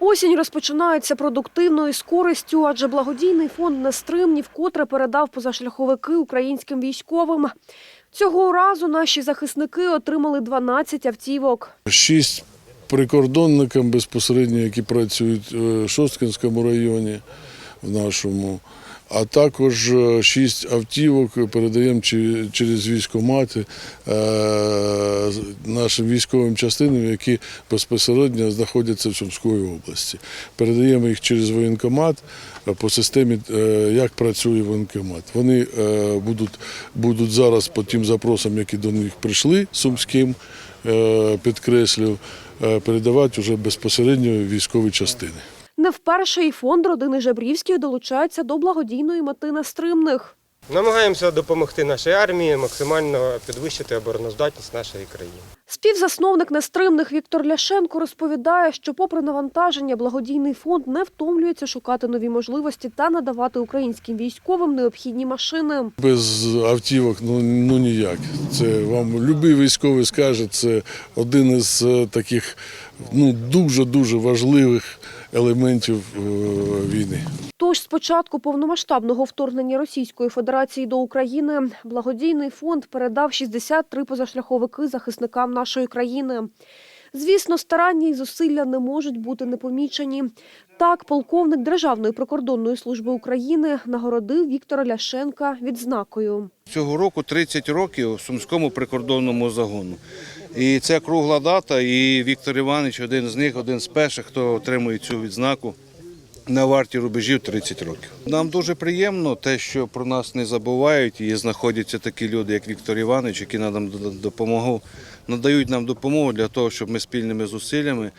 Осінь розпочинається продуктивно і з користю, адже благодійний фонд «Нестримні» вкотре передав позашляховики українським військовим. Цього разу наші захисники отримали 12 автівок. Шість прикордонникам безпосередньо, які працюють в Шосткинському районі в нашому, а також е, шість автівок передаємо через військомати е, нашим військовим частинам, які безпосередньо знаходяться в Сумської області. Передаємо їх через воєнкомат е, по системі, е, як працює воєнкомат. Вони е, будуть, будуть зараз по тим запросам, які до них прийшли сумським, е, підкреслю, е, передавати вже безпосередньо військові частини. Не вперше і фонд родини Жабрівських долучається до благодійної мети «Нестримних». Намагаємося допомогти нашій армії максимально підвищити обороноздатність нашої країни. Співзасновник «Нестримних» Віктор Ляшенко розповідає, що попри навантаження, благодійний фонд не втомлюється шукати нові можливості та надавати українським військовим необхідні машини. Без автівок ну, ну ніяк. Це вам будь-який військовий скаже, це один із е, таких ну, дуже-дуже важливих елементів е, війни. Тож з початку повномасштабного вторгнення Російської Федерації до України благодійний фонд передав 63 позашляховики захисникам нашої країни. Звісно, старання і зусилля не можуть бути непомічені. Так, полковник Державної прикордонної служби України нагородив Віктора Ляшенка відзнакою. Цього року 30 років Сумському прикордонному загону. І це кругла дата, і Віктор Іванович один з них, один з перших, хто отримує цю відзнаку на варті рубежів 30 років. Нам дуже приємно те, що про нас не забувають і знаходяться такі люди, як Віктор Іванович, які нам допомогу, надають нам допомогу для того, щоб ми спільними зусиллями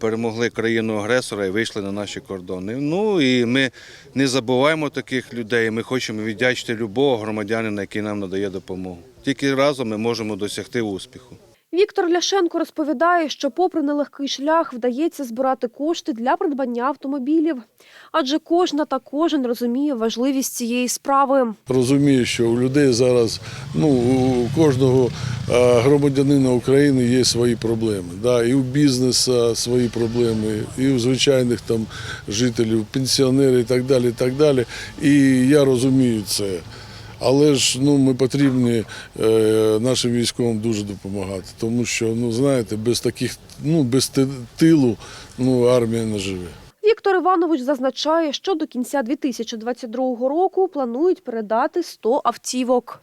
перемогли країну агресора і вийшли на наші кордони. Ну і ми не забуваємо таких людей. Ми хочемо віддячити любого громадянина, який нам надає допомогу. Тільки разом ми можемо досягти успіху. Віктор Ляшенко розповідає, що попри нелегкий шлях вдається збирати кошти для придбання автомобілів. Адже кожна та кожен розуміє важливість цієї справи. Розумію, що у людей зараз, ну, у кожного е, громадянина України є свої проблеми. Да? І у бізнесу свої проблеми, і у звичайних там жителів, пенсіонерів і так далі. І, так далі. і я розумію це. Але ж ну, ми потрібні е, нашим військовим дуже допомагати, тому що, ну знаєте, без таких, ну без тилу ну, армія не живе. Віктор Іванович зазначає, що до кінця 2022 року планують передати 100 автівок.